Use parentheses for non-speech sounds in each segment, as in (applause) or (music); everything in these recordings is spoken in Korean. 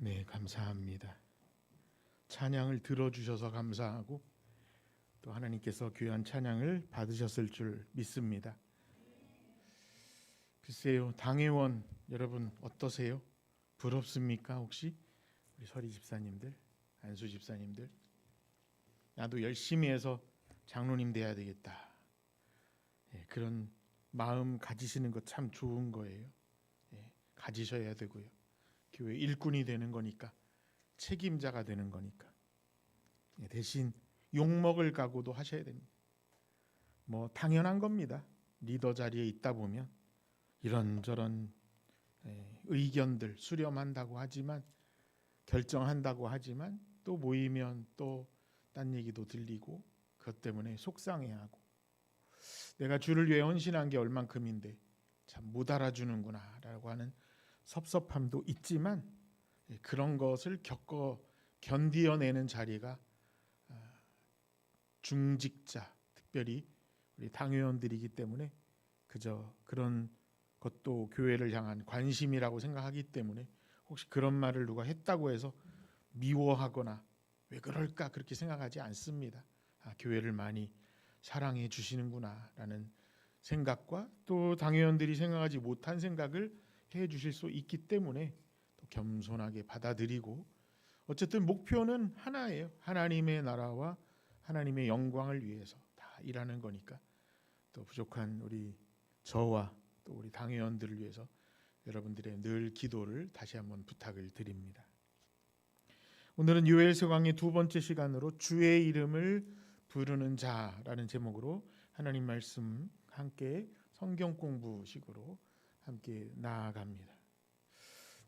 네, 감사합니다. 찬양을 들어주셔서 감사하고 또 하나님께서 귀한 찬양을 받으셨을 줄 믿습니다. 글쎄요, 당회원 여러분 어떠세요? 부럽습니까 혹시 우리 서리 집사님들, 안수 집사님들? 나도 열심히 해서 장로님 돼야 되겠다. 예, 그런 마음 가지시는 것 참 좋은 거예요. 예, 가지셔야 되고요. 교회 일꾼이 되는 거니까 책임자가 되는 거니까 예, 대신 욕 먹을 각오도 하셔야 됩니다. 뭐 당연한 겁니다. 리더 자리에 있다 보면 이런저런 예, 의견들 수렴한다고 하지만 결정한다고 하지만 또 모이면 또 딴 얘기도 들리고 그것 때문에 속상해하고 내가 주를 위해 헌신한 게 얼만큼인데 참 못 알아주는구나라고 하는 섭섭함도 있지만 예, 그런 것을 겪어 견디어내는 자리가 아, 중직자 특별히 우리 당회원들이기 때문에 그저 그런 것도 교회를 향한 관심이라고 생각하기 때문에 혹시 그런 말을 누가 했다고 해서 미워하거나 왜 그럴까 그렇게 생각하지 않습니다. 아, 교회를 많이 사랑해 주시는구나라는 생각과 또 당회원들이 생각하지 못한 생각을 해 주실 수 있기 때문에 또 겸손하게 받아들이고 어쨌든 목표는 하나예요. 하나님의 나라와 하나님의 영광을 위해서 다 일하는 거니까 또 부족한 우리 저와 또 우리 당회원들을 위해서 여러분들의 늘 기도를 다시 한번 부탁을 드립니다. 오늘은 요엘서 강의 두 번째 시간으로 주의 이름을 부르는 자라는 제목으로 하나님 말씀 함께 성경 공부식으로 함께 나아갑니다.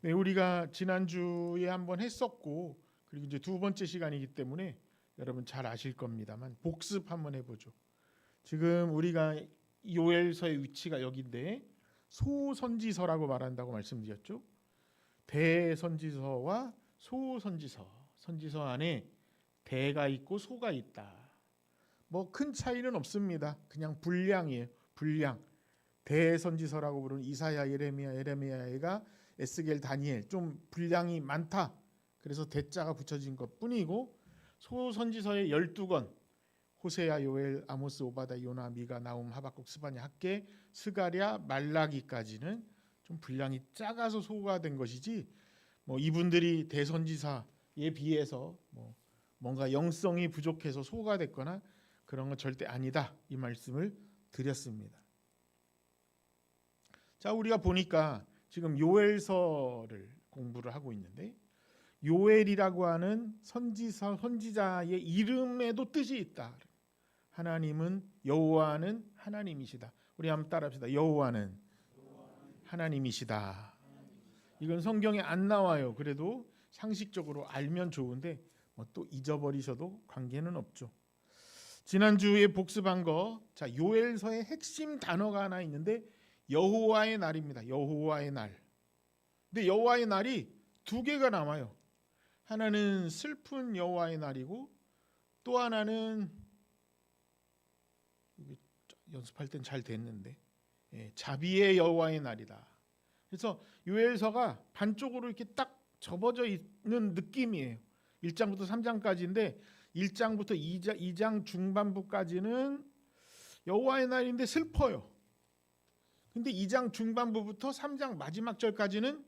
네, 우리가 지난주에 한번 했었고 그리고 이제 두 번째 시간이기 때문에 여러분 잘 아실 겁니다만 복습 한번 해보죠. 지금 우리가 요엘서의 위치가 여기인데 소선지서라고 말한다고 말씀드렸죠. 대선지서와 소선지서. 선지서 안에 대가 있고 소가 있다. 뭐 큰 차이는 없습니다. 그냥 분량이에요. 분량. 대선지서라고 부르는 이사야, 예레미야, 예레미야가 에스겔, 다니엘 좀 분량이 많다. 그래서 대자가 붙여진 것뿐이고 소선지서의 12권 호세야, 요엘, 아모스, 오바다, 요나, 미가, 나움, 하박국, 스바냐, 학계, 스가랴, 말라기까지는 좀 분량이 작아서 소가 된 것이지 뭐 이분들이 대선지사에 비해서 뭐 뭔가 영성이 부족해서 소가 됐거나 그런 건 절대 아니다 이 말씀을 드렸습니다. 자 우리가 보니까 지금 요엘서를 공부를 하고 있는데 요엘이라고 하는 선지서 선지자의 이름에도 뜻이 있다. 하나님은 여호와는 하나님이시다. 우리 한번 따라합시다. 여호와는 하나님이시다. 이건 성경에 안 나와요. 그래도 상식적으로 알면 좋은데 뭐 또 잊어버리셔도 관계는 없죠. 지난주에 복습한 거, 자 요엘서의 핵심 단어가 하나 있는데 여호와의 날입니다. 여호와의 날. 근데 여호와의 날이 두 개가 남아요. 하나는 슬픈 여호와의 날이고 또 하나는 연습할 땐 잘 됐는데 예, 자비의 여호와의 날이다. 그래서 요엘서가 반쪽으로 이렇게 딱 접어져 있는 느낌이에요. 1장부터 3장까지인데 1장부터 2장, 2장 중반부까지는 여호와의 날인데 슬퍼요. 근데 2장 중반부부터 3장 마지막 절까지는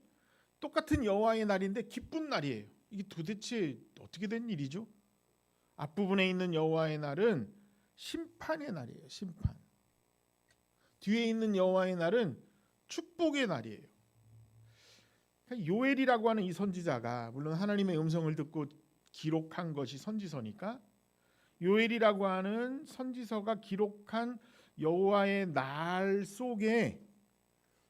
똑같은 여호와의 날인데 기쁜 날이에요. 이게 도대체 어떻게 된 일이죠? 앞부분에 있는 여호와의 날은 심판의 날이에요. 심판. 뒤에 있는 여호와의 날은 축복의 날이에요. 그러니까 요엘이라고 하는 이 선지자가 물론 하나님의 음성을 듣고 기록한 것이 선지서니까 요엘이라고 하는 선지서가 기록한 여호와의 날 속에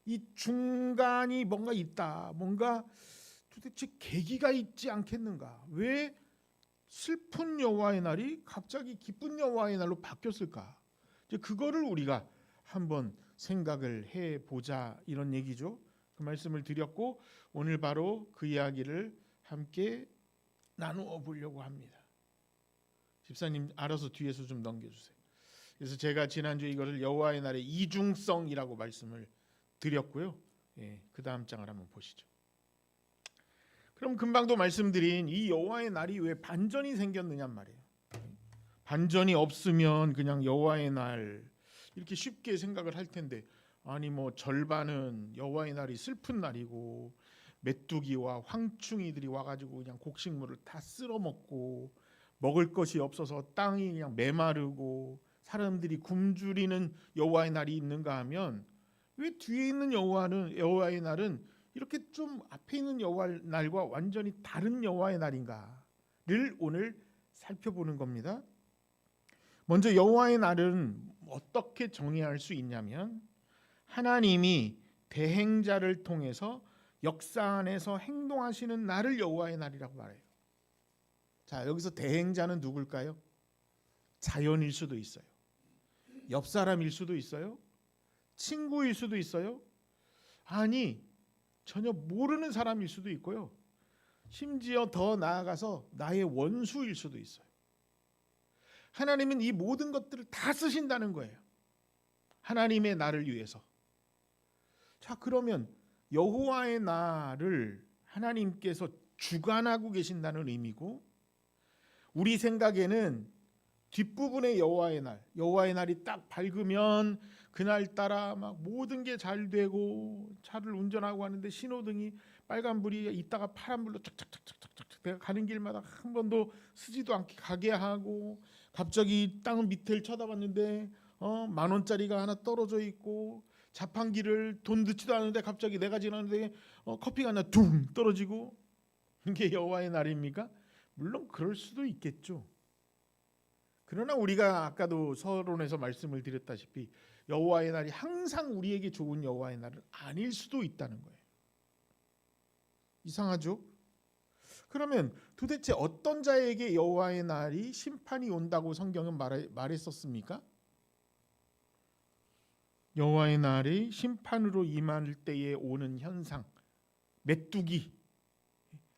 이 중간이 뭔가 있다. 뭔가 도대체 계기가 있지 않겠는가? 왜 슬픈 여호와의 날이 갑자기 기쁜 여호와의 날로 바뀌었을까? 이제 그거를 우리가 한번 생각을 해 보자 이런 얘기죠. 그 말씀을 드렸고 오늘 바로 그 이야기를 함께 나누어 보려고 합니다. 집사님 알아서 뒤에서 좀 넘겨 주세요. 그래서 제가 지난주 이거를 여호와의 날의 이중성이라고 말씀을 드렸고요. 예, 그 다음 장을 한번 보시죠. 그럼 금방도 말씀드린 이 여호와의 날이 왜 반전이 생겼느냐 말이에요. 반전이 없으면 그냥 여호와의 날 이렇게 쉽게 생각을 할 텐데 아니 뭐 절반은 여호와의 날이 슬픈 날이고 메뚜기와 황충이들이 와가지고 그냥 곡식물을 다 쓸어 먹고 먹을 것이 없어서 땅이 그냥 메마르고 사람들이 굶주리는 여호와의 날이 있는가 하면 왜 뒤에 있는 여호와는 여호와의 날은 이렇게 좀 앞에 있는 여호와의 날과 완전히 다른 여호와의 날인가를 오늘 살펴보는 겁니다. 먼저 여호와의 날은 어떻게 정의할 수 있냐면 하나님이 대행자를 통해서 역사 안에서 행동하시는 날을 여호와의 날이라고 말해요. 자, 여기서 대행자는 누굴까요? 자연일 수도 있어요. 옆 사람일 수도 있어요. 친구일 수도 있어요. 아니, 전혀 모르는 사람일 수도 있고요. 심지어 더 나아가서 나의 원수일 수도 있어요. 하나님은 이 모든 것들을 다 쓰신다는 거예요. 하나님의 나를 위해서. 자, 그러면 여호와의 날을 하나님께서 주관하고 계신다는 의미고 우리 생각에는 뒷부분의 여호와의 날, 여호와의 날이 딱 밝으면 그날 따라 막 모든 게 잘 되고 차를 운전하고 하는데 신호등이 빨간 불이 있다가 파란 불로 착착착착착착 내가 가는 길마다 한 번도 쓰지도 않게 가게 하고 갑자기 땅 밑을 쳐다봤는데 어, 만 원짜리가 하나 떨어져 있고 자판기를 돈 듣지도 않는데 갑자기 내가 지나는데 어, 커피가 하나 둥 떨어지고 (laughs) 이게 여호와의 날입니까? 물론 그럴 수도 있겠죠. 그러나 우리가 아까도 서론에서 말씀을 드렸다시피 여호와의 날이 항상 우리에게 좋은 여호와의 날은 아닐 수도 있다는 거예요. 이상하죠? 그러면 도대체 어떤 자에게 여호와의 날이 심판이 온다고 성경은 말 말했었습니까? 여호와의 날이 심판으로 임할 때에 오는 현상, 메뚜기.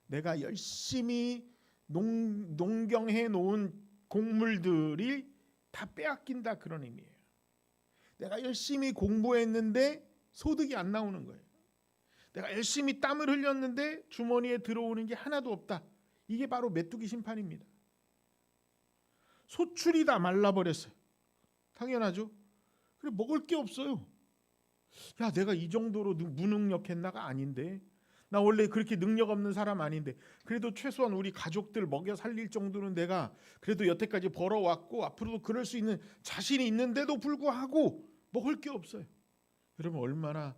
내가 열심히 농, 농경해 놓은 곡물들이 다 빼앗긴다 그런 의미예요. 내가 열심히 공부했는데 소득이 안 나오는 거예요. 내가 열심히 땀을 흘렸는데 주머니에 들어오는 게 하나도 없다. 이게 바로 메뚜기 심판입니다. 소출이 다 말라버렸어요. 당연하죠. 그래 먹을 게 없어요. 야, 내가 이 정도로 무능력했나가 아닌데. 나 원래 그렇게 능력 없는 사람 아닌데. 그래도 최소한 우리 가족들 먹여 살릴 정도는 내가 그래도 여태까지 벌어왔고 앞으로도 그럴 수 있는 자신이 있는데도 불구하고 먹을 게 없어요. 여러분 얼마나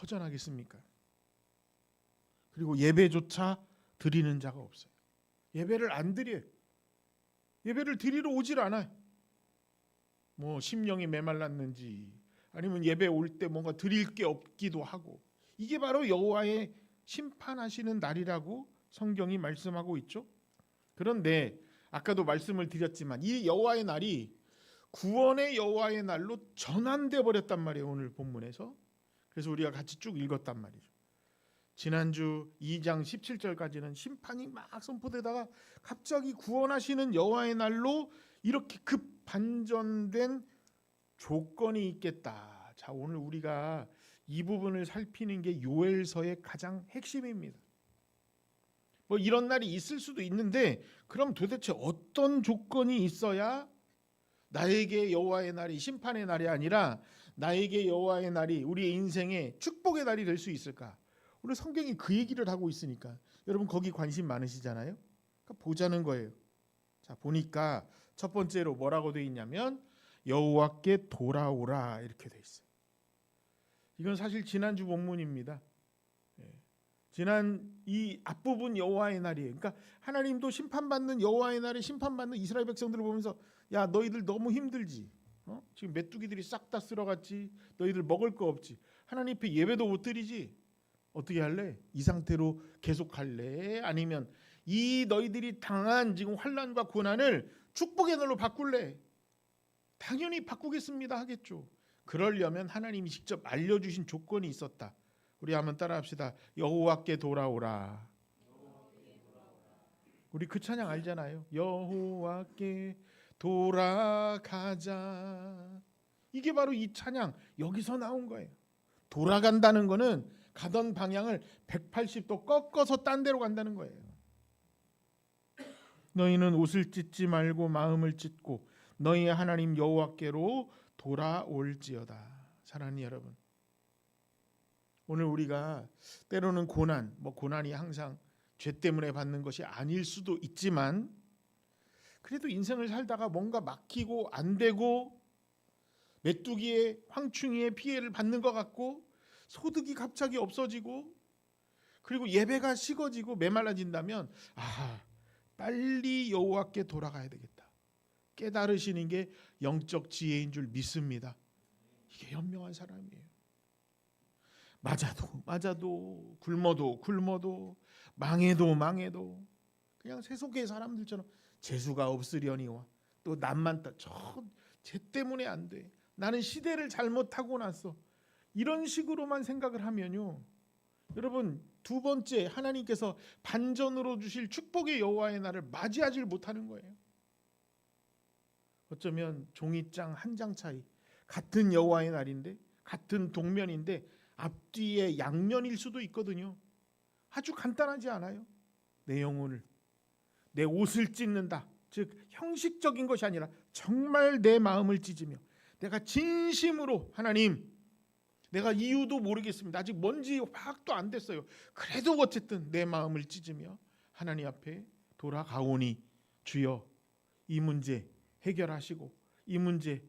허전하겠습니까? 그리고 예배조차 드리는 자가 없어요. 예배를 안 드려요. 예배를 드리러 오질 않아요. 뭐 심령이 메말랐는지 아니면 예배 올 때 뭔가 드릴 게 없기도 하고 이게 바로 여호와의 심판하시는 날이라고 성경이 말씀하고 있죠. 그런데 아까도 말씀을 드렸지만 이 여호와의 날이 구원의 여호와의 날로 전환돼 버렸단 말이에요. 오늘 본문에서. 그래서 우리가 같이 쭉 읽었단 말이죠. 지난주 2장 17절까지는 심판이 막 선포되다가 갑자기 구원하시는 여호와의 날로 이렇게 급 반전된 조건이 있겠다. 자, 오늘 우리가 이 부분을 살피는 게 요엘서의 가장 핵심입니다. 뭐 이런 날이 있을 수도 있는데 그럼 도대체 어떤 조건이 있어야 나에게 여호와의 날이 심판의 날이 아니라 나에게 여호와의 날이 우리의 인생의 축복의 날이 될 수 있을까? 오늘 성경이 그 얘기를 하고 있으니까 여러분 거기 관심 많으시잖아요. 그러니까 보자는 거예요. 자 보니까 첫 번째로 뭐라고 돼 있냐면 여호와께 돌아오라 이렇게 돼 있어요. 이건 사실 지난주 본문입니다. 예. 지난 이 앞부분 여호와의 날이에요. 그러니까 하나님도 심판받는 여호와의 날에 심판받는 이스라엘 백성들을 보면서 야 너희들 너무 힘들지. 어? 지금 메뚜기들이 싹 다 쓸어갔지. 너희들 먹을 거 없지. 하나님 앞에 예배도 못 드리지. 어떻게 할래? 이 상태로 계속 할래? 아니면 이 너희들이 당한 지금 환란과 고난을 축복의 날로 바꿀래? 당연히 바꾸겠습니다 하겠죠. 그러려면 하나님이 직접 알려주신 조건이 있었다. 우리 한번 따라합시다. 여호와께 돌아오라. 우리 그 찬양 알잖아요. 여호와께 돌아가자. 이게 바로 이 찬양 여기서 나온 거예요. 돌아간다는 거는 가던 방향을 180도 꺾어서 딴 데로 간다는 거예요. 너희는 옷을 찢지 말고 마음을 찢고 너희의 하나님 여호와께로 돌아올지어다. 사랑하는 여러분. 오늘 우리가 때로는 고난, 뭐 고난이 항상 죄 때문에 받는 것이 아닐 수도 있지만 그래도 인생을 살다가 뭔가 막히고 안 되고 메뚜기의 황충이의 피해를 받는 것 같고 소득이 갑자기 없어지고 그리고 예배가 식어지고 메말라진다면 아 빨리 여호와께 돌아가야 되겠다 깨달으시는 게 영적 지혜인 줄 믿습니다 이게 현명한 사람이에요 맞아도 맞아도 굶어도 굶어도 망해도 망해도 그냥 세속의 사람들처럼 재수가 없으려니와 또 남만 저쟤 때문에 안 돼. 나는 시대를 잘못하고 났어. 이런 식으로만 생각을 하면요. 여러분 두 번째 하나님께서 반전으로 주실 축복의 여호와의 날을 맞이하지를 못하는 거예요. 어쩌면 종이장 한 장 차이 같은 여호와의 날인데 같은 동면인데 앞뒤에 양면일 수도 있거든요. 아주 간단하지 않아요? 내 영혼을 내 옷을 찢는다. 즉 형식적인 것이 아니라 정말 내 마음을 찢으며 내가 진심으로 하나님 내가 이유도 모르겠습니다. 아직 뭔지 파악도 안 됐어요. 그래도 어쨌든 내 마음을 찢으며 하나님 앞에 돌아가오니 주여 이 문제 해결하시고 이 문제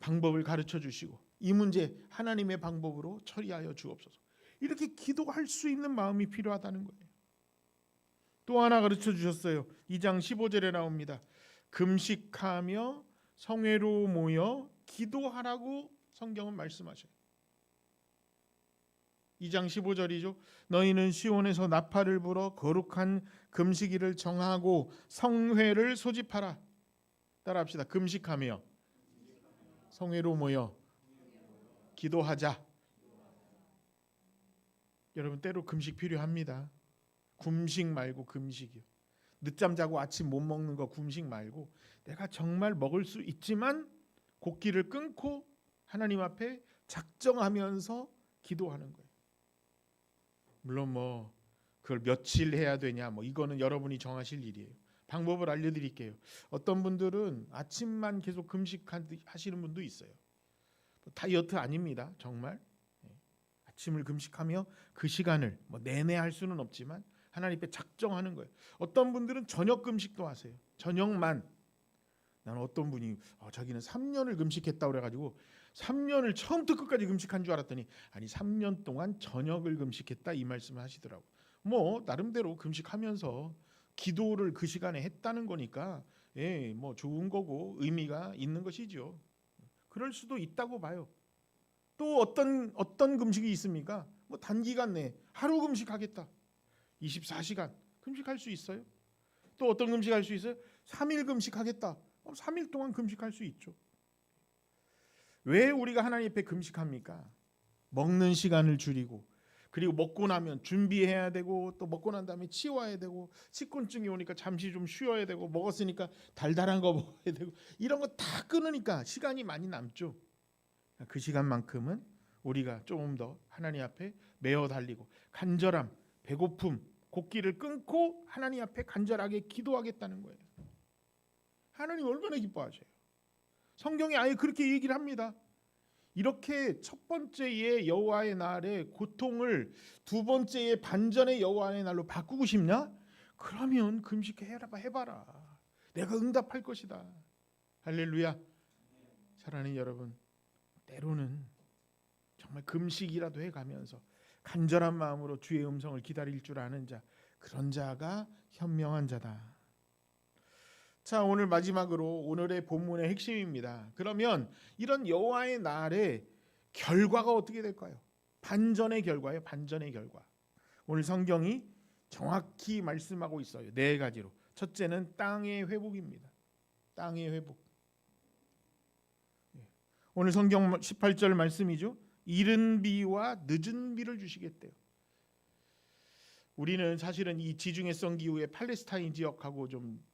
방법을 가르쳐 주시고 이 문제 하나님의 방법으로 처리하여 주옵소서. 이렇게 기도할 수 있는 마음이 필요하다는 거예요. 또 하나 가르쳐 주셨어요. 2장 15절에 나옵니다. 금식하며 성회로 모여 기도하라고 성경은 말씀하셔요. 2장 15절이죠. 너희는 시온에서 나팔을 불어 거룩한 금식일을 정하고 성회를 소집하라. 따라합시다. 금식하며 성회로 모여 기도하자. 여러분 때로 금식 필요합니다. 금식 말고 금식이요. 늦잠 자고 아침 못 먹는 거 금식 말고 내가 정말 먹을 수 있지만 곡기를 끊고 하나님 앞에 작정하면서 기도하는 거예요. 물론 뭐 그걸 며칠 해야 되냐 뭐 이거는 여러분이 정하실 일이에요. 방법을 알려드릴게요. 어떤 분들은 아침만 계속 금식하시는 분도 있어요. 뭐 다이어트 아닙니다. 정말 예. 아침을 금식하며 그 시간을 뭐 내내 할 수는 없지만 하나님 앞에 작정하는 거예요. 어떤 분들은 저녁 금식도 하세요. 저녁만. 나는 어떤 분이 어, 자기는 3년을 금식했다 그래가지고 3년을 처음부터 끝까지 금식한 줄 알았더니 아니 3년 동안 저녁을 금식했다 이 말씀을 하시더라고. 뭐 나름대로 금식하면서 기도를 그 시간에 했다는 거니까 예, 뭐 좋은 거고 의미가 있는 것이죠. 그럴 수도 있다고 봐요. 또 어떤 어떤 금식이 있습니까? 뭐 단기간 내 하루 금식하겠다. 24시간 금식할 수 있어요? 또 어떤 금식할 수 있어요? 3일 금식하겠다. 3일 동안 금식할 수 있죠. 왜 우리가 하나님 앞에 금식합니까? 먹는 시간을 줄이고 그리고 먹고 나면 준비해야 되고 또 먹고 난 다음에 치워야 되고 식곤증이 오니까 잠시 좀 쉬어야 되고 먹었으니까 달달한 거 (laughs) 먹어야 되고 이런 거 다 끊으니까 시간이 많이 남죠. 그 시간만큼은 우리가 조금 더 하나님 앞에 매어 달리고 간절함, 배고픔, 곡기를 끊고 하나님 앞에 간절하게 기도하겠다는 거예요. 하나님 얼마나 기뻐하셔요. 성경에 아예 그렇게 얘기를 합니다. 이렇게 첫 번째의 여호와의 날의 고통을 두 번째의 반전의 여호와의 날로 바꾸고 싶냐? 그러면 금식해라 해봐라. 내가 응답할 것이다. 할렐루야. 사랑하는 여러분, 때로는 정말 금식이라도 해가면서 간절한 마음으로 주의 음성을 기다릴 줄 아는 자, 그런 자가 현명한 자다. 자, 오늘 마지막으로 오늘의 본문의 핵심입니다. 그러면 이런 여호와의 날의 결과가 어떻게 될까요? 반전의 결과예요. 반전의 결과. 오늘 성경이 정확히 말씀하고 있어요. 네 가지로. 첫째는 땅의 회복입니다. 땅의 회복. 예. 오늘 성경 18절 말씀이죠. 이른 비와 늦은 비를 주시겠대요. 우리는 사실은 이 지중해성 기후의 팔레스타인 지역하고 좀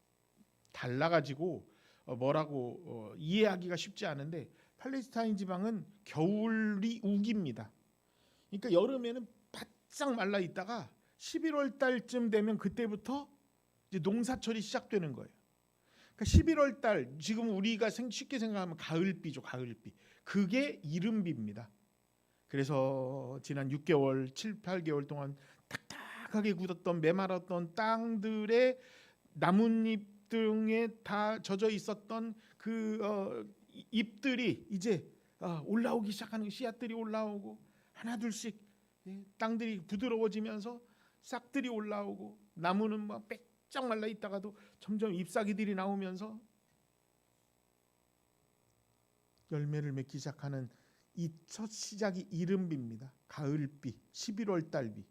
달라가지고 어, 뭐라고 어, 이해하기가 쉽지 않은데 팔레스타인 지방은 겨울이 우기입니다. 그러니까 여름에는 바짝 말라 있다가 11월 달쯤 되면 그때부터 이제 농사철이 시작되는 거예요. 그러니까 11월 달 지금 우리가 생- 쉽게 생각하면 가을비죠, 가을비. 그게 이른비입니다. 그래서 지난 6개월, 7, 8개월 동안 딱딱하게 굳었던 메말랐던 땅들의 나뭇잎 등에 다 젖어 있었던 그 어, 이- 잎들이 이제 어, 올라오기 시작하는 씨앗들이 올라오고 하나 둘씩 예, 땅들이 부드러워지면서 싹들이 올라오고 나무는 막 빼짝 말라 있다가도 점점 잎사귀들이 나오면서 열매를 맺기 시작하는 이 첫 시작이 이른비입니다. 가을비, 11월 달비.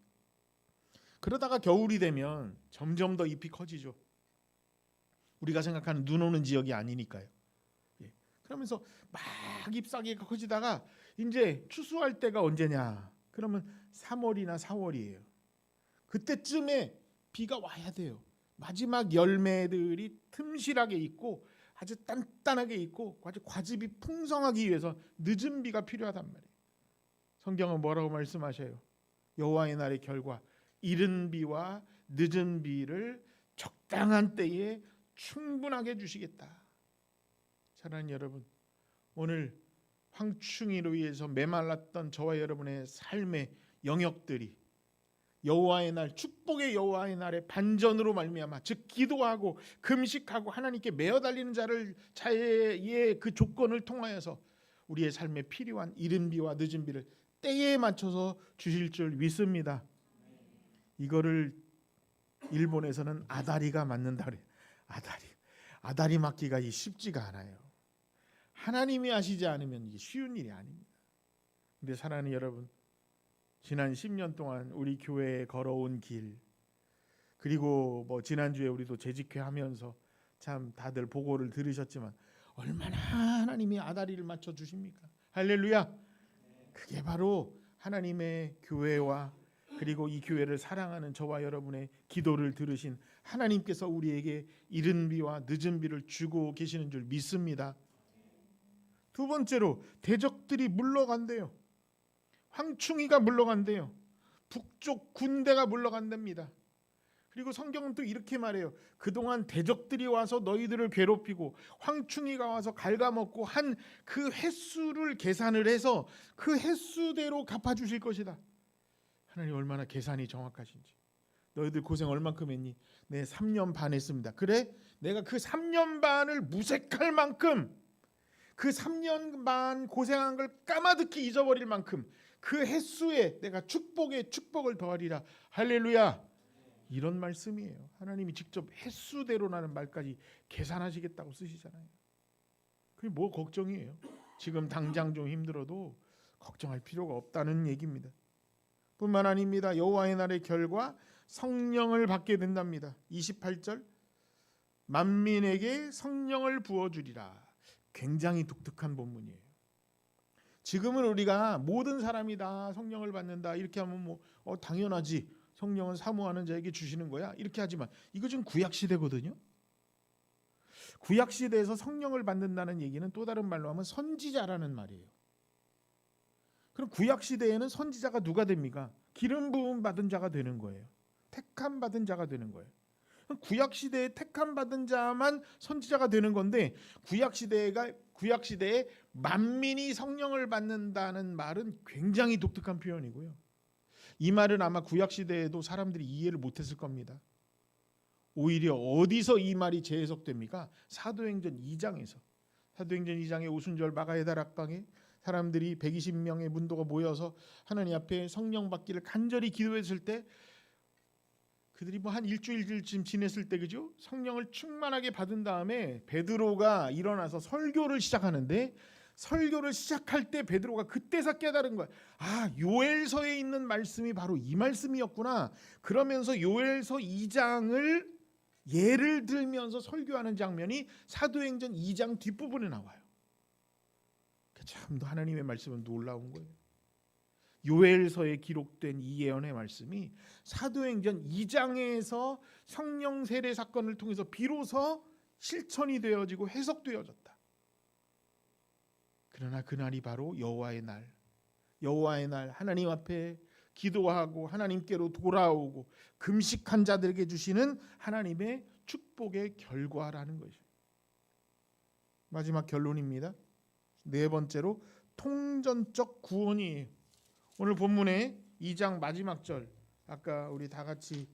그러다가 겨울이 되면 점점 더 잎이 커지죠. 우리가 생각하는 눈 오는 지역이 아니니까요. 예. 그러면서 막 잎사귀가 커지다가 이제 추수할 때가 언제냐? 그러면 3월이나 4월이에요. 그때쯤에 비가 와야 돼요. 마지막 열매들이 틈실하게 있고 아주 단단하게 있고 아주 과즙이 풍성하기 위해서 늦은 비가 필요하단 말이에요. 성경은 뭐라고 말씀하셔요? 여호와의 날의 결과 이른 비와 늦은 비를 적당한 때에 충분하게 주시겠다. 사랑하는 여러분, 오늘 황충이로 인해서 메말랐던 저와 여러분의 삶의 영역들이 여호와의 날 축복의 여호와의 날에 반전으로 말미암아 즉 기도하고 금식하고 하나님께 매어 달리는 자를 자의 그 조건을 통하여서 우리의 삶에 필요한 이른 비와 늦은 비를 때에 맞춰서 주실 줄 믿습니다. 이거를 일본에서는 아다리가 맞는다 그래. 아다리. 아다리 맞기가 이 쉽지가 않아요. 하나님이 하시지 않으면 이게 쉬운 일이 아닙니다. 근데 사랑하는 여러분, 지난 10년 동안 우리 교회에 걸어온 길 그리고 뭐 지난주에 우리도 재직회 하면서 참 다들 보고를 들으셨지만 얼마나 하나님이 아다리를 맞춰 주십니까? 할렐루야. 그게 바로 하나님의 교회와 그리고 이 교회를 사랑하는 저와 여러분의 기도를 들으신 하나님께서 우리에게 이른 비와 늦은 비를 주고 계시는 줄 믿습니다. 두 번째로 대적들이 물러간대요. 황충이가 물러간대요. 북쪽 군대가 물러간답니다. 그리고 성경은 또 이렇게 말해요. 그동안 대적들이 와서 너희들을 괴롭히고 황충이가 와서 갉아먹고 한 그 횟수를 계산을 해서 그 횟수대로 갚아주실 것이다. 하나님 얼마나 계산이 정확하신지. 너희들 고생 얼만큼 했니? 네, 3년 반 했습니다. 그래? 내가 그 3년 반을 무색할 만큼 그 3년 반 고생한 걸 까마득히 잊어버릴 만큼 그 횟수에 내가 축복에 축복을 더하리라. 할렐루야. 이런 말씀이에요. 하나님이 직접 횟수대로라는 말까지 계산하시겠다고 쓰시잖아요. 그게 뭐 걱정이에요? 지금 당장 좀 힘들어도 걱정할 필요가 없다는 얘기입니다. 뿐만 아닙니다. 여호와의 날의 결과 성령을 받게 된답니다. 28절 만민에게 성령을 부어 주리라. 굉장히 독특한 본문이에요. 지금은 우리가 모든 사람이 다 성령을 받는다 이렇게 하면 뭐 어, 당연하지 성령은 사모하는 자에게 주시는 거야 이렇게 하지만 이거 지금 구약 시대거든요. 구약 시대에서 성령을 받는다는 얘기는 또 다른 말로 하면 선지자라는 말이에요. 그럼 구약 시대에는 선지자가 누가 됩니까? 기름 부음 받은 자가 되는 거예요. 택함 받은 자가 되는 거예요. 구약 시대에 택함 받은 자만 선지자가 되는 건데 구약 시대가 구약 시대에 만민이 성령을 받는다는 말은 굉장히 독특한 표현이고요. 이 말은 아마 구약 시대에도 사람들이 이해를 못했을 겁니다. 오히려 어디서 이 말이 재해석됩니까? 사도행전 2장에서 사도행전 2장의 오순절 마가에다 락방에 사람들이 120명의 문도가 모여서 하나님 앞에 성령 받기를 간절히 기도했을 때 그들이 뭐 한 일주일쯤 지냈을 때 그죠? 성령을 충만하게 받은 다음에 베드로가 일어나서 설교를 시작하는데 설교를 시작할 때 베드로가 그때서 깨달은 거야. 아, 요엘서에 있는 말씀이 바로 이 말씀이었구나. 그러면서 요엘서 2장을 예를 들면서 설교하는 장면이 사도행전 2장 뒷부분에 나와요. 참 하나님의 말씀은 놀라운 거예요. 요엘서에 기록된 이 예언의 말씀이 사도행전 2장에서 성령 세례 사건을 통해서 비로소 실천이 되어지고 해석되어졌다. 그러나 그날이 바로 여호와의 날, 여호와의 날 하나님 앞에 기도하고 하나님께로 돌아오고 금식한 자들에게 주시는 하나님의 축복의 결과라는 것이죠. 마지막 결론입니다. 네 번째로 통전적 구원이에요. 오늘 본문의 2장 마지막 절 아까 우리 다 같이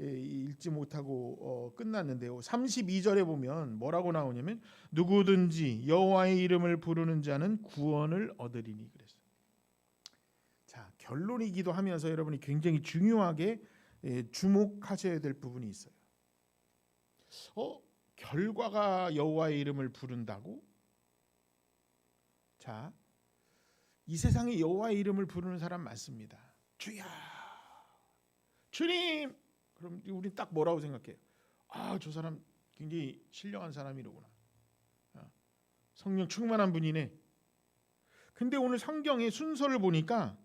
예, 읽지 못하고 어, 끝났는데요. 32절에 보면 뭐라고 나오냐면 누구든지 여호와의 이름을 부르는 자는 구원을 얻으리니 그랬어요. 자 결론이기도 하면서 여러분이 굉장히 중요하게 예, 주목하셔야 될 부분이 있어요. 어 결과가 여호와의 이름을 부른다고? 자, 이 세상에 여호와의 이름을 부르는 사람 많습니다. 주야, 주님. 그럼 우리 딱 뭐라고 생각해요? 아, 저 사람 굉장히 신령한 사람이로구나. 아, 성령 충만한 분이네. 근데 오늘 성경의 순서를 보니까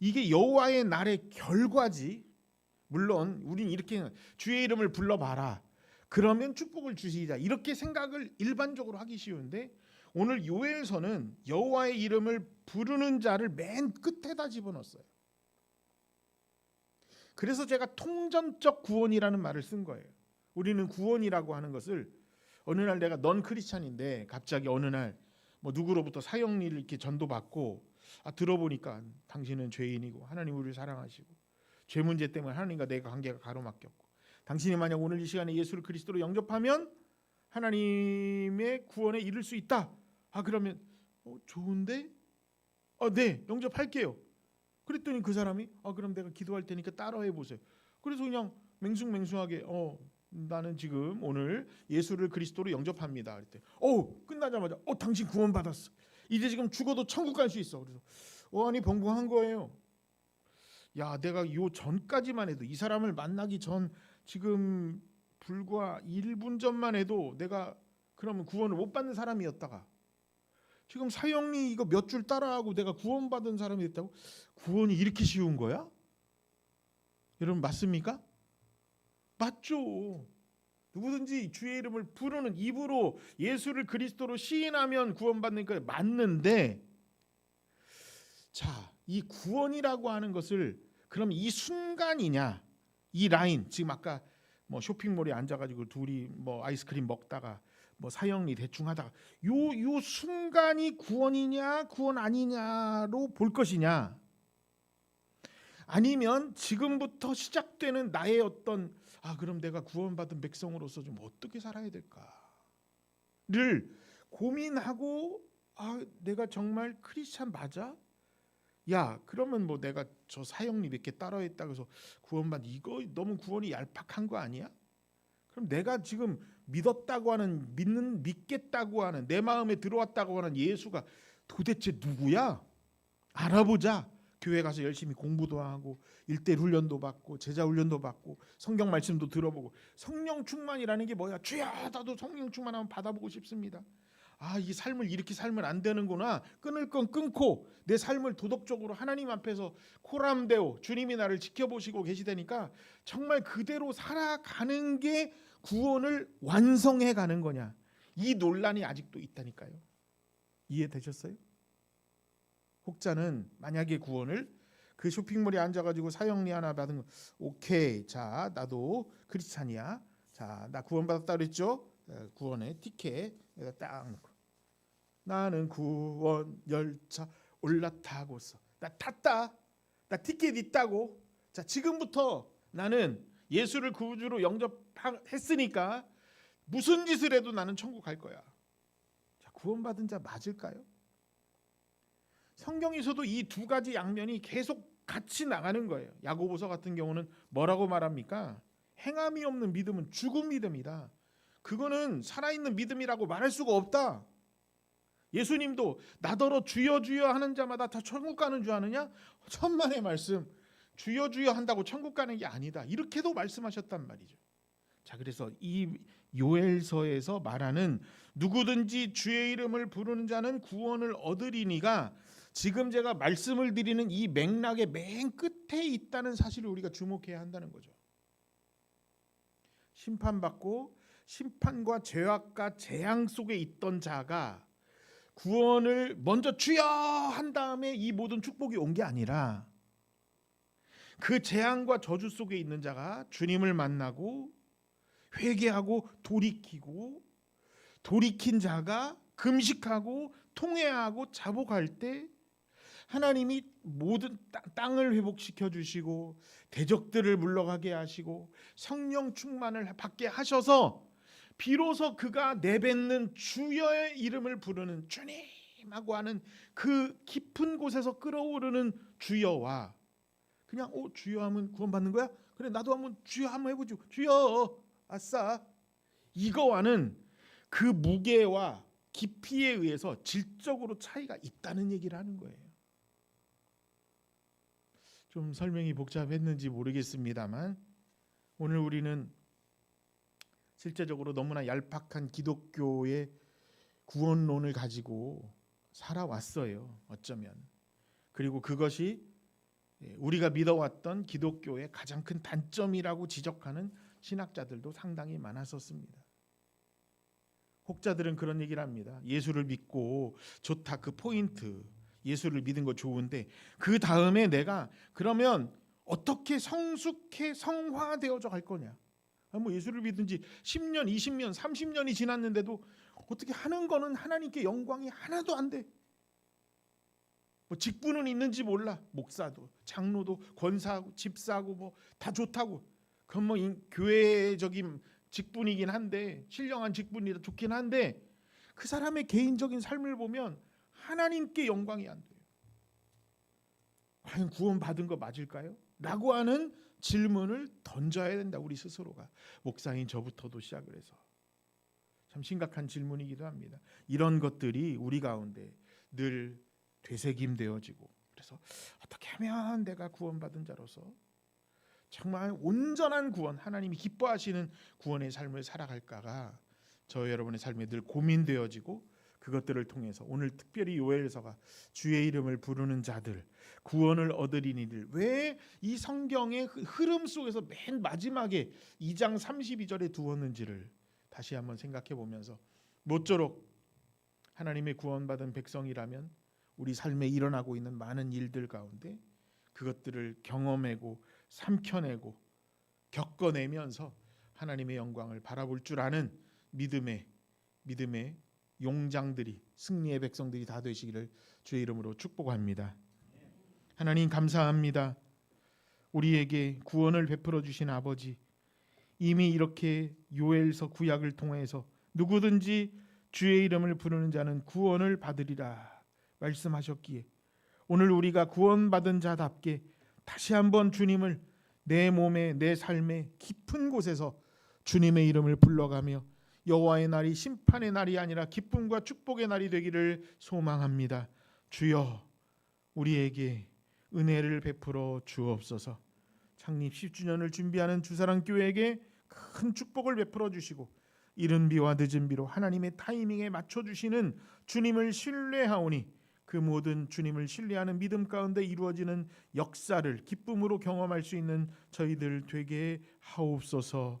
이게 여호와의 날의 결과지. 물론 우린 이렇게 주의 이름을 불러봐라. 그러면 축복을 주시자 이렇게 생각을 일반적으로 하기 쉬운데 오늘 요엘서는 여호와의 이름을 부르는 자를 맨 끝에다 집어넣었어요. 그래서 제가 통전적 구원이라는 말을 쓴 거예요. 우리는 구원이라고 하는 것을 어느 날 내가 넌 크리스찬인데 갑자기 어느 날 뭐 누구로부터 사형리를 이렇게 전도받고 아 들어보니까 당신은 죄인이고 하나님 우리를 사랑하시고 죄 문제 때문에 하나님과 내 관계가 가로막혔고 당신이 만약 오늘 이 시간에 예수를 그리스도로 영접하면 하나님의 구원에 이를 수 있다. 아 그러면 어, 좋은데? 아 네, 영접할게요. 그랬더니 그 사람이 아 그럼 내가 기도할 테니까 따라해 보세요. 그래서 그냥 맹숭맹숭하게 어 나는 지금 오늘 예수를 그리스도로 영접합니다. 그랬대. 어 끝나자마자 어 당신 구원 받았어. 이제 지금 죽어도 천국 갈 수 있어. 그래서 어 아니 벙벙한 거예요. 야 내가 요 전까지만 해도 이 사람을 만나기 전 지금 불과 1분 전만 해도 내가 그러면 구원을 못 받는 사람이었다가 지금 사형리 이거 몇 줄 따라하고 내가 구원받은 사람이 됐다고 구원이 이렇게 쉬운 거야? 여러분 맞습니까? 맞죠. 누구든지 주의 이름을 부르는 입으로 예수를 그리스도로 시인하면 구원받는 거 맞는데 자, 이 구원이라고 하는 것을 그럼 이 순간이냐? 이 라인 지금 아까 뭐 쇼핑몰에 앉아가지고 둘이 뭐 아이스크림 먹다가 뭐 사형리 대충 하다가 요 요 순간이 구원이냐 구원 아니냐로 볼 것이냐 아니면 지금부터 시작되는 나의 어떤 아 그럼 내가 구원받은 백성으로서 좀 어떻게 살아야 될까를 고민하고 아 내가 정말 크리스찬 맞아? 야 그러면 뭐 내가 저 사형리 몇개 따라했다고 해서 구원받 이거 너무 구원이 얄팍한 거 아니야? 그럼 내가 지금 믿었다고 하는 믿는 믿겠다고 하는 내 마음에 들어왔다고 하는 예수가 도대체 누구야? 알아보자. 교회 가서 열심히 공부도 하고 일대일 훈련도 받고 제자 훈련도 받고 성경 말씀도 들어보고 성령 충만이라는 게 뭐야? 주야 나도 성령 충만하면 받아보고 싶습니다. 아, 이 삶을 이렇게 살면 안 되는구나. 끊을 건 끊고 내 삶을 도덕적으로 하나님 앞에서 코람데오 주님이 나를 지켜보시고 계시다니까 정말 그대로 살아가는 게 구원을 완성해 가는 거냐. 이 논란이 아직도 있다니까요. 이해되셨어요? 혹자는 만약에 구원을 그 쇼핑몰에 앉아가지고 사형리 하나 받은 거 오케이 자 나도 크리스찬이야 자 나 구원받았다 그랬죠 에, 구원의 티켓 내가 딱 놓고 나는 구원 열차 올라타고서 나 탔다 나 티켓 있다고 자 지금부터 나는 예수를 구주로 영접했으니까 무슨 짓을 해도 나는 천국 갈 거야 자 구원받은 자 맞을까요? 성경에서도 이 두 가지 양면이 계속 같이 나가는 거예요. 야고보서 같은 경우는 뭐라고 말합니까? 행함이 없는 믿음은 죽은 믿음이다. 그거는 살아있는 믿음이라고 말할 수가 없다. 예수님도 나더러 주여 주여 하는 자마다 다 천국 가는 줄 아느냐? 천만의 말씀. 주여 주여 한다고 천국 가는 게 아니다. 이렇게도 말씀하셨단 말이죠. 자, 그래서 이 요엘서에서 말하는 누구든지 주의 이름을 부르는 자는 구원을 얻으리니가 지금 제가 말씀을 드리는 이 맥락의 맨 끝에 있다는 사실을 우리가 주목해야 한다는 거죠. 심판받고 심판과 죄악과 재앙 속에 있던 자가 구원을 먼저 주여 한 다음에 이 모든 축복이 온 게 아니라 그 재앙과 저주 속에 있는 자가 주님을 만나고 회개하고 돌이키고 돌이킨 자가 금식하고 통회하고 자복할 때 하나님이 모든 땅- 땅을 회복시켜 주시고 대적들을 물러가게 하시고 성령 충만을 받게 하셔서 비로소 그가 내뱉는 주여의 이름을 부르는 주님하고 하는 그 깊은 곳에서 끌어오르는 주여와 그냥 어 주여 하면 구원받는 거야? 그래 나도 한번 주여 한번 해보죠. 주여 아싸 이거와는 그 무게와 깊이에 의해서 질적으로 차이가 있다는 얘기를 하는 거예요. 좀 설명이 복잡했는지 모르겠습니다만 오늘 우리는 실제적으로 너무나 얄팍한 기독교의 구원론을 가지고 살아왔어요. 어쩌면 그리고 그것이 예, 우리가 믿어왔던 기독교의 가장 큰 단점이라고 지적하는 신학자들도 상당히 많았었습니다. 혹자들은 그런 얘기를 합니다. 예수를 믿고 좋다 그 포인트. 예수를 믿은 거 좋은데 그 다음에 내가 그러면 어떻게 성숙해 성화되어져 갈 거냐? 아, 뭐 예수를 믿은 지 10년, 20년, 30년이 지났는데도 어떻게 하는 거는 하나님께 영광이 하나도 안 돼. 뭐 직분은 있는지 몰라. 목사도, 장로도, 권사하고 집사하고 뭐 다 좋다고. 그건 뭐 인- 교회적인 직분이긴 한데 신령한 직분이라 좋긴 한데 그 사람의 개인적인 삶을 보면 하나님께 영광이 안 돼요. 과연 구원 받은 거 맞을까요? 라고 하는 질문을 던져야 된다 우리 스스로가 목사인 저부터도 시작을 해서 참 심각한 질문이기도 합니다. 이런 것들이 우리 가운데 늘 되새김 되어지고 그래서 어떻게 하면 내가 구원받은 자로서 정말 온전한 구원 하나님이 기뻐하시는 구원의 삶을 살아갈까가 저 여러분의 삶에 늘 고민되어지고 그것들을 통해서 오늘 특별히 요엘서가 주의 이름을 부르는 자들 구원을 얻으리니들. 왜 이 성경의 그 흐름 속에서 맨 마지막에 2장 32절에 두었는지를 다시 한번 생각해 보면서 모쪼록 하나님의 구원받은 백성이라면 우리 삶에 일어나고 있는 많은 일들 가운데 그것들을 경험하고 삼켜내고 겪어내면서 하나님의 영광을 바라볼 줄 아는 믿음의 믿음의 용장들이 승리의 백성들이 다 되시기를 주의 이름으로 축복합니다. 하나님 감사합니다. 우리에게 구원을 베풀어 주신 아버지 이미 이렇게 요엘서 구약을 통해서 누구든지 주의 이름을 부르는 자는 구원을 받으리라 말씀하셨기에 오늘 우리가 구원받은 자답게 다시 한번 주님을 내 몸에 내 삶의 깊은 곳에서 주님의 이름을 불러가며 여호와의 날이 심판의 날이 아니라 기쁨과 축복의 날이 되기를 소망합니다. 주여 우리에게 은혜를 베풀어 주옵소서. 창립 10주년을 준비하는 주사랑 교회에게 큰 축복을 베풀어 주시고 이른 비와 늦은 비로 하나님의 타이밍에 맞춰 주시는 주님을 신뢰하오니 그 모든 주님을 신뢰하는 믿음 가운데 이루어지는 역사를 기쁨으로 경험할 수 있는 저희들 되게 하옵소서.